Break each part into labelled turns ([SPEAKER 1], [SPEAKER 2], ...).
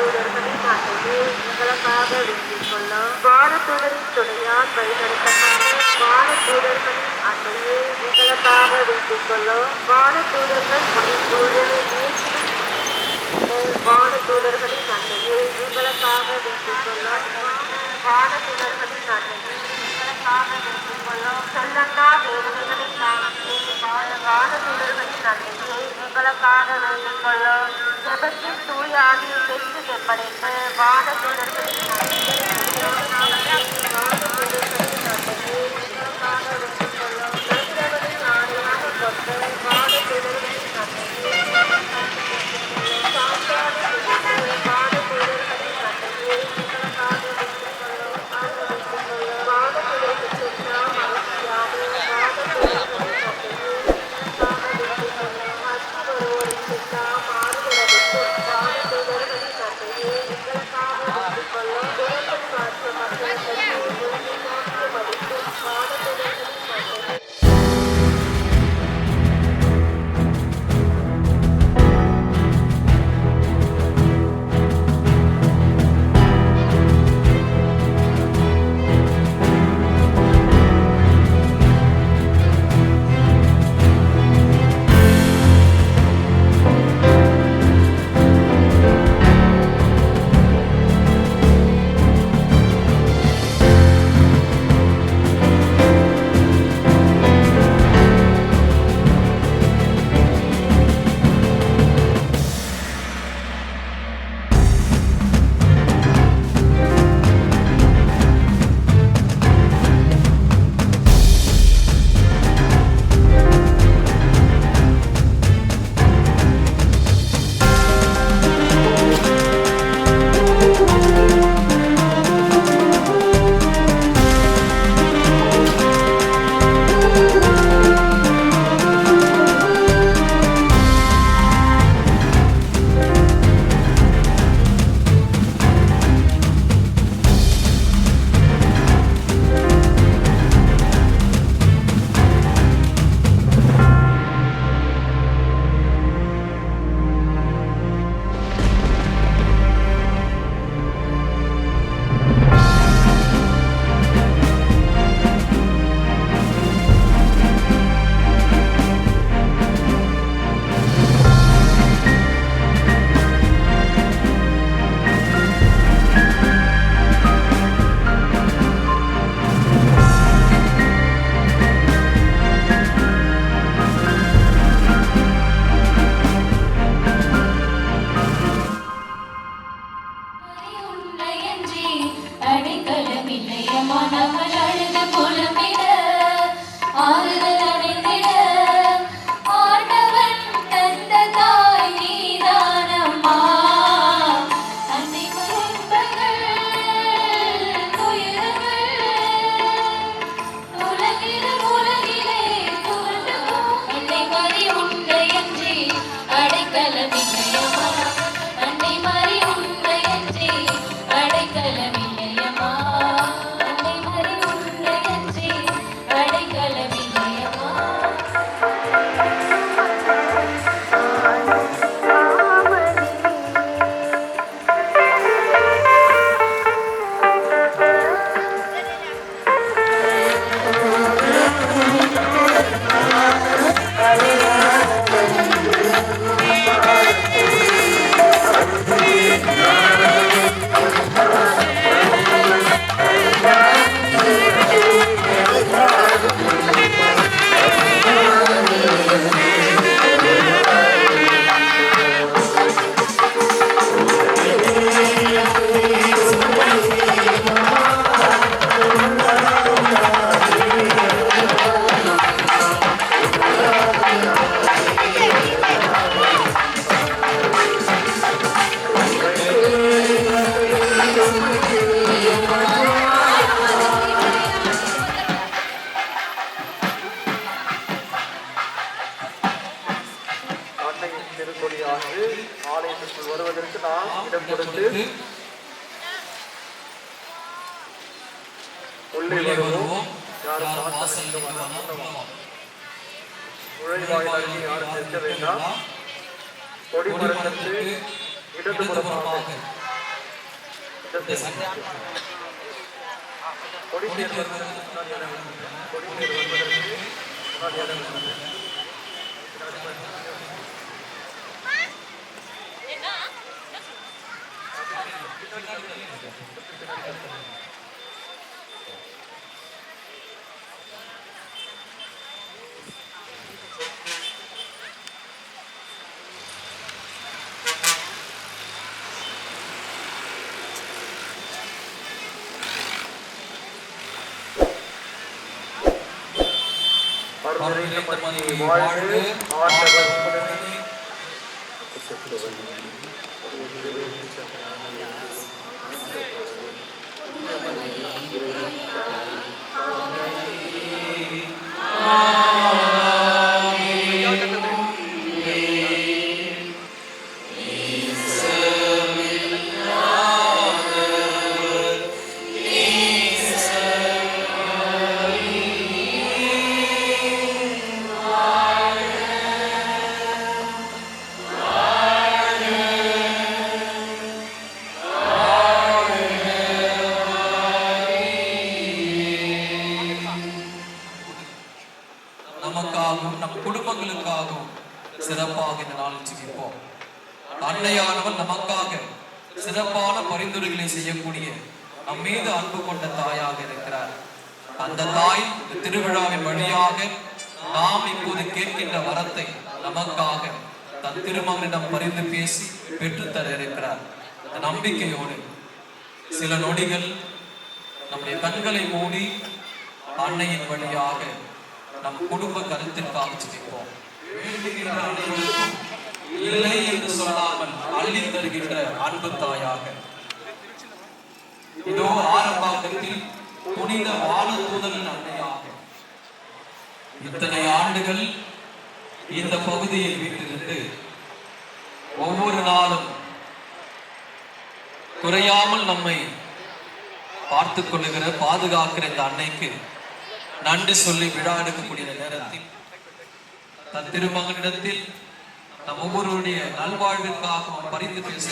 [SPEAKER 1] வானதூதர்களின் ஆணையை எங்களுக்காக வேண்டிக் கொள்ளும் வானதூதரின் துணையால் வழிநடத்தப்பட்ட வானதூதர்களின் அன்னையே எங்களுக்காக வேண்டிக் கொள்ளும் வானதூதர்கள் முடிந்தூழலை வானதூதர்களின் அன்னையே எங்களுக்காக வேண்டிக் கொள்ளும் வானதூதர்களின் அன்னையே எங்களுக்காக வேண்டிக் கொள்ளும் சொல்லண்ணா வேதனைகளின் நாமத்தை வானதூதர்களின் நன்மையை எங்களுக்காக வேண்டிக் கொள்ளும் ஜெபத்தின் தூயாதி படைப்பு செப்படைத்து வானதூதர்களின்
[SPEAKER 2] உள்ளே வருவோம். யாரும் வாசலில் வரலாம் நுழைவாயில் அருகே யாரும் நிற்க வேண்டாம். இடதுபுறமாக சட்டை கொடிநீர் வருவதற்கு முன்னாடி இடம் கொடுங்க. கொடிநீர் வருவதற்கு முன்னாடி இடம் கொடுங்க. அருள்நிறைந்த மரியே, வாழ்க
[SPEAKER 3] சிறப்பாக இந்த நாளில் ஜெபிப்போம். அன்னையானவன் நமக்காக சிறப்பான பரிந்துரைகளை செய்யக்கூடிய நம் மீது அன்பு கொண்ட தாயாக இருக்கிறார். அந்த தாய் திருவிழாவின் வழியாக நாம் இப்போது கேட்கின்ற வரத்தை நமக்காக தன் திருமகனிடம் பரிந்து பேசி பெற்றுத்தர இருக்கிறார். நம்பிக்கையோடு சில நொடிகள் நம்முடைய கண்களை மூடி அன்னையின் வழியாக நம் குடும்ப கருத்திற்காக சிரிப்போம் இல்லை என்று சொல்லாமல் அள்ளி தருகின்ற அன்பு தாயாக. இதோ ஆரம்பாக்கத்தில் புனித வான தூதரின் அன்னையாக. இத்தனை ஆண்டுகள் இந்த பகுதியில் வீட்டிலிருந்து ஒவ்வொரு நாளும் குறையாமல் நம்மை பார்த்து கொள்ளுகிற பாதுகாக்கிற இந்த அன்னைக்கு நன்றி சொல்லி விழா எடுக்கக்கூடிய நேரத்தில் தன் திருமகனிடத்தில் நம் ஒவ்வொருவருடைய நல்வாழ்விற்காக அவர் பரிந்து பேச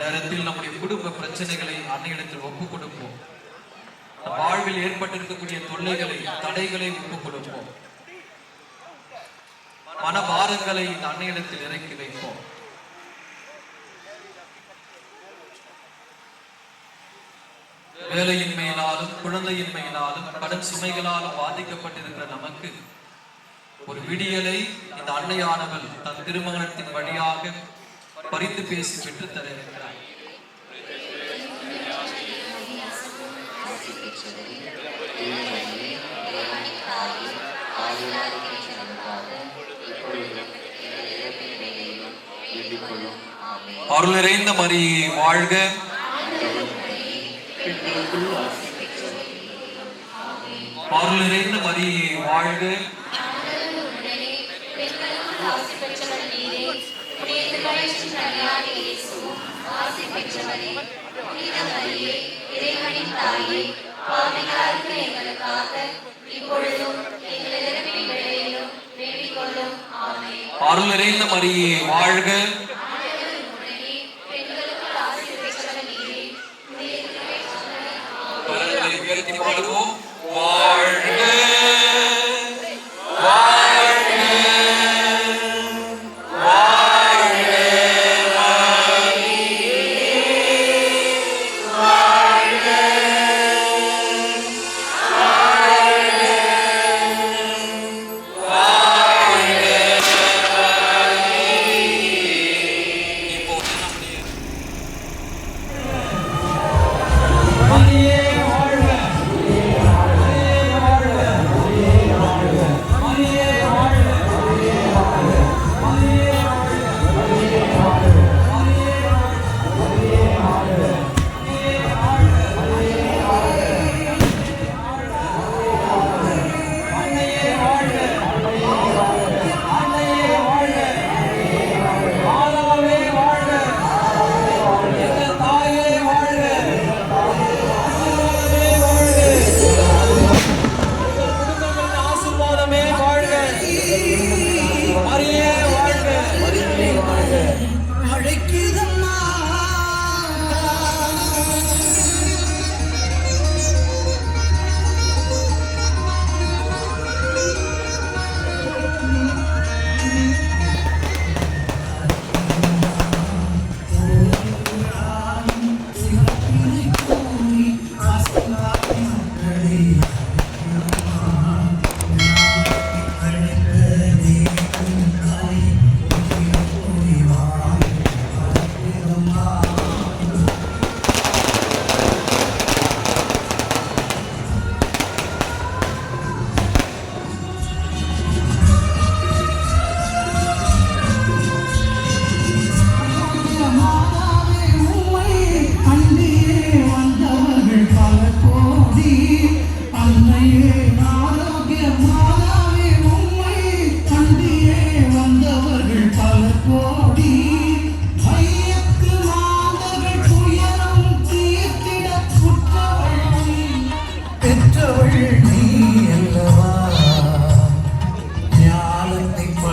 [SPEAKER 3] நேரத்தில் நம்முடைய குடும்ப பிரச்சனைகளை அன்னையிடத்தில் ஒப்புக் கொடுப்போம் நம் வாழ்வில் ஏற்பட்டிருக்கக்கூடிய தொல்லைகளை தடைகளை ஒப்புக் கொடுப்போம் மனபாரங்களை இந்த அன்னையிடத்தில் இறக்கி வைப்போம். வேலையின்மையினாலும் குழந்தையின்மையினாலும் கடன் சுமைகளாலும் பாதிக்கப்பட்டிருக்கிற நமக்கு ஒரு விடியலை இந்த அன்னையானவள் தன் திருமணத்தின் வழியாக பரிந்து பேசி பெற்றுத்தர இருக்கிறார் அருள் நிறைந்த மரியே வாழ்க. அருள் நிறைந்த மரியே வாழ்க.
[SPEAKER 4] பெண்களுக்கு
[SPEAKER 3] நிறைந்த
[SPEAKER 4] பெற்றவர்
[SPEAKER 3] வாழ்க. Thank you.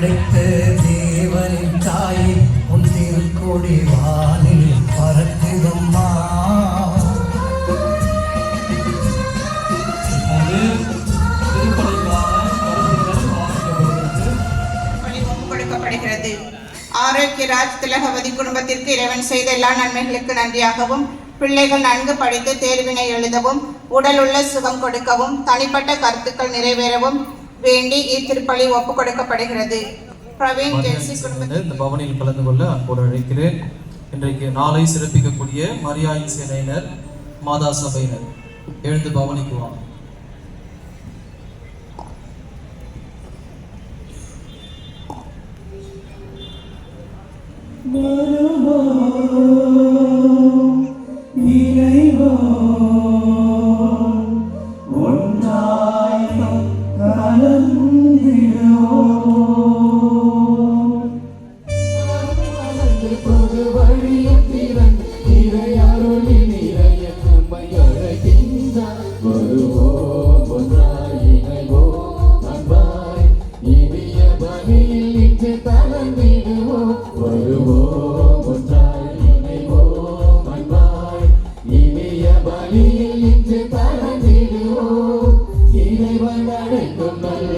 [SPEAKER 3] படைத்த தேவனின் தாயே உன் திருக்கோடி வானில் பறக்குதம்மா. ஆரோக்கிய
[SPEAKER 5] ராஜ் திலகவதி குடும்பத்திற்கு இறைவன் செய்த எல்லா நன்மைகளுக்கு நன்றியாகவும் பிள்ளைகள் நன்கு படித்து தேர்வினை எழுதவும் உடல் உள்ள சுகம் கொடுக்கவும் தனிப்பட்ட கருத்துக்கள் நிறைவேறவும் வேண்டி இத்திருப்பலி ஒப்புக் கொடுக்கப்படுகிறது. பிரவீன் ஜென்சி குடும்பத்திற்கு
[SPEAKER 3] இந்த பவனில் கலந்து கொள்ள அன்போடு அழைக்கிறேன். இன்றைக்கு நாளை சிறப்பிக்கக்கூடிய மரியாயின் சேனையினர் மாதா சபையினர் எழுந்து பவனிக்கு வாங்க
[SPEAKER 6] பொது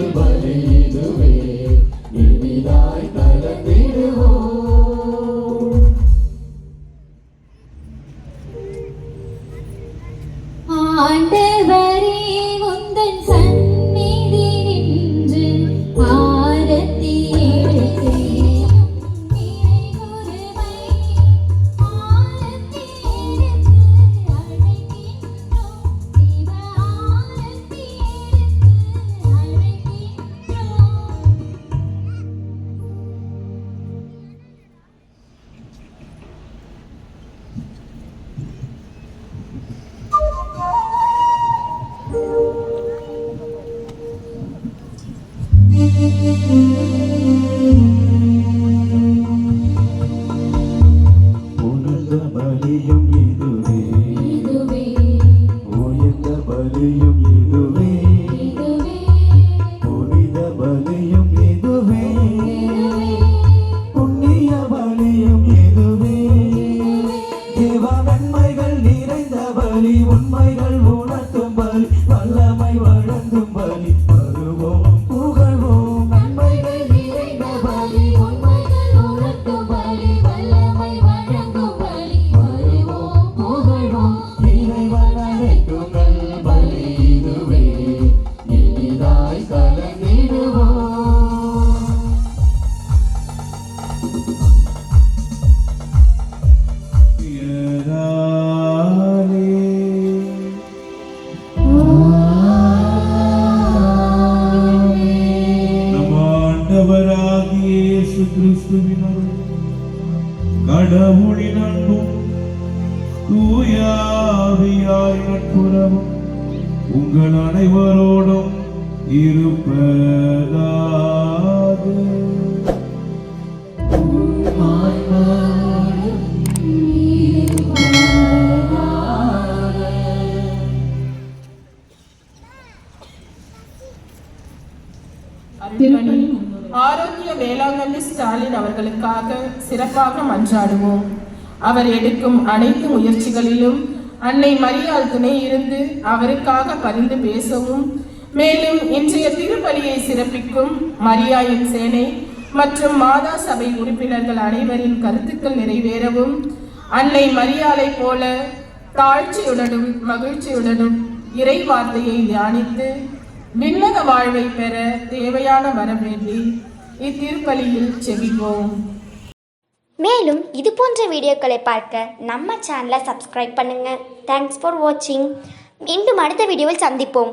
[SPEAKER 6] அழைக்கும் நல் பலி இதுவே
[SPEAKER 7] ஆரோக்கிய வேளாங்கண்ணி ஸ்டாலின் அவர்களுக்காக சிறப்பாக மன்றாடுவோம். அவர் எடுக்கும் அனைத்து முயற்சிகளிலும் அன்னை மரியாள் துணை இருந்து அவருக்காக பரிந்து பேசவும் மேலும் இன்றைய திருப்பலியை சிறப்பிக்கும் மரியாயின் சேனை மற்றும் மாதா சபை உறுப்பினர்கள் அனைவரின் கருத்துக்கள் நிறைவேறவும் அன்னை மரியாதை போல தாழ்ச்சியுடனும் மகிழ்ச்சியுடனும் இறை வார்த்தையை தியானித்து விண்ணக வாழ்வை பெற தேவையான வரம் வேண்டி இத்திருப்பலியில் செபிப்போம்.
[SPEAKER 8] மேலும் இது போன்ற வீடியோக்களை பார்க்க நம்ம சேனலை சப்ஸ்கிரைப் பண்ணுங்கள் தேங்க்ஸ் ஃபார் வாட்சிங் மீண்டும் அடுத்த வீடியோவில் சந்திப்போம்.